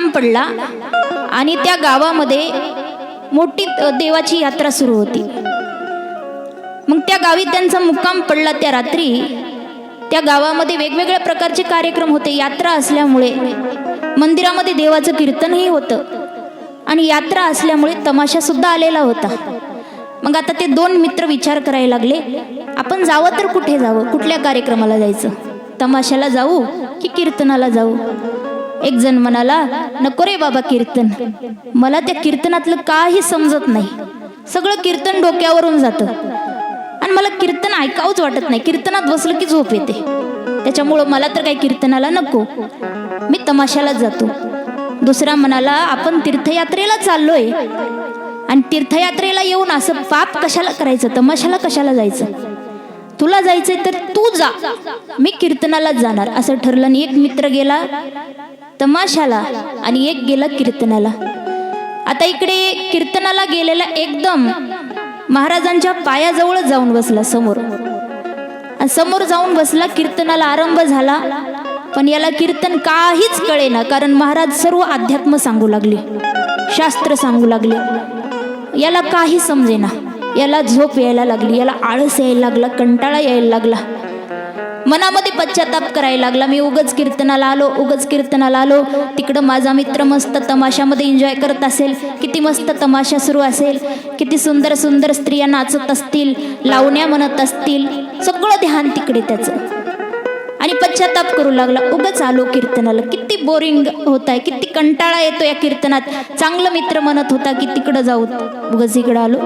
मुक्काम पडला आणि त्या गावामध्ये मोठी देवाची यात्रा सुरू होती. मग त्या गावी त्यांचा मुक्काम पडला त्या रात्री. त्या गावामध्ये वेगवेगळ्या प्रकारचे कार्यक्रम होते. यात्रा असल्यामुळे मंदिरामध्ये देवाचं कीर्तनही होतं. आणि यात्रा असल्यामुळे तमाशा सुद्धा आलेला होता. मग आता ते दोन मित्र विचार करायला लागले आपण जावं तर कुठे जावं? कुठल्या कार्यक्रमाला जायचं? तमाशाला जाऊ की कीर्तनाला जाऊ? एक जण म्हणाला नको रे बाबा कीर्तन. मला त्या कीर्तनातलं काही समजत नाही. सगळं कीर्तन डोक्यावरून जातं. आणि मला कीर्तन ऐकावंच वाटत नाही. कीर्तनात बसलं की झोप येते. त्याच्यामुळं मला तर काही कीर्तनाला नको. मी तमाशालाच जातो. दुसरा म्हणाला आपण तीर्थयात्रेला चाललोय. आणि तीर्थयात्रेला येऊन असं पाप कशाला करायचं? तमाशाला कशाला जायचं? तुला जायचंय तर तू जा. मी कीर्तनालाच जाणार. असं ठरलं आणि एक मित्र गेला तमाशाला आणि एक गेला कीर्तनाला. आता इकडे कीर्तनाला गेलेला एकदम महाराजांच्या पायाजवळ जाऊन बसला समोर. समोर जाऊन बसला कीर्तनाला आरंभ झाला. पण याला कीर्तन काहीच कळेना कारण महाराज सर्व अध्यात्म सांगू लागले. शास्त्र सांगू लागले. याला काही समजेना. याला झोप यायला लागली याला आळस यायला लागला कंटाळा यायला लागला. मनामध्ये पश्चाताप करायला लागला. मी उगच कीर्तनाला आलो उगच कीर्तनाला आलो. तिकडं माझा मित्र मस्त तमाशामध्ये एन्जॉय करत असेल. किती मस्त तमाशा सुरू असेल. किती सुंदर सुंदर स्त्रिया नाचत असतील लावण्या म्हणत असतील. सगळं ध्यान तिकडे त्याचं. आणि पश्चाताप करू लागला. उगच आलो कीर्तनाला. किती बोरिंग होत आहे किती कंटाळा येतो या कीर्तनात. चांगलं मित्र म्हणत होता की तिकडं जाऊ. उगच इकडं आलो.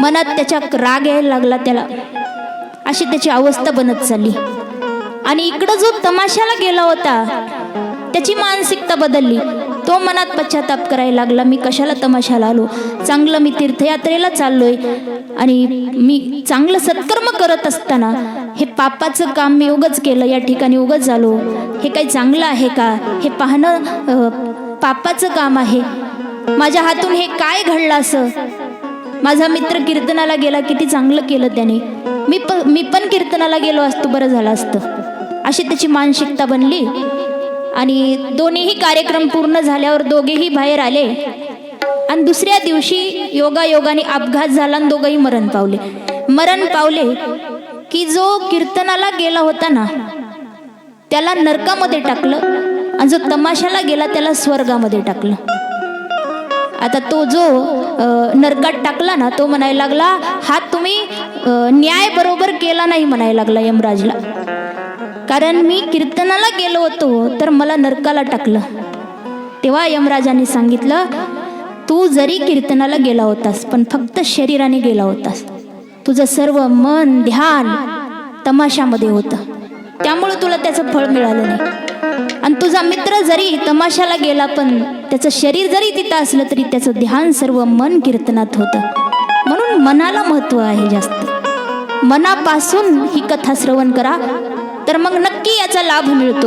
मनात त्याच्या राग यायला लागला त्याला. अशी त्याची अवस्था बनत चालली. आणि इकडं जो तमाशाला गेला होता त्याची मानसिकता बदलली. तो मनात पश्चाताप करायला लागला मी कशाला तमाशाला आलो? चांगलं मी तीर्थयात्रेला चाललोय आणि मी चांगलं सत्कर्म करत असताना हे पापाचं काम मी उगच केलं या ठिकाणी उगच झालो हे काही चांगलं आहे का? हे पाहणं पापाचं काम आहे. माझ्या हातून हे काय घडलं असं? माझा मित्र कीर्तनाला गेला किती चांगलं केलं त्याने. मी पण मी पण कीर्तनाला गेलो असतो बरं झालं असतं. अशी त्याची मानसिकता बनली. आणि दोन्हीही कार्यक्रम पूर्ण झाल्यावर दोघेही बाहेर आले. आणि दुसऱ्या दिवशी योगा योगाने अपघात झाला आणि दोघंही मरण पावले. मरण पावले की जो कीर्तनाला गेला होता ना त्याला नरकामध्ये टाकलं आणि जो तमाशाला गेला त्याला स्वर्गामध्ये टाकलं. आता तो जो नरकात टाकला ना तो म्हणायला लागला हा तुम्ही न्याय बरोबर केला नाही म्हणायला लागला यमराजला. कारण मी कीर्तनाला गेलो होतो तर मला नरकाला टाकलं. तेव्हा यमराजाने सांगितलं तू जरी कीर्तनाला गेला होतास पण फक्त शरीराने गेला होतास. तुझं सर्व मन ध्यान तमाशामध्ये होतं. त्यामुळं तुला त्याचं फळ मिळालं नाही. आणि तुझा मित्र जरी तमाशाला गेला पण त्याचं शरीर जरी तिथं असलं तरी त्याचं ध्यान सर्व मन कीर्तनात होतं. म्हणून मनाला महत्त्व आहे जास्त. मनापासून ही कथा श्रवण करा तर मग नक्की याचा लाभ मिळतो.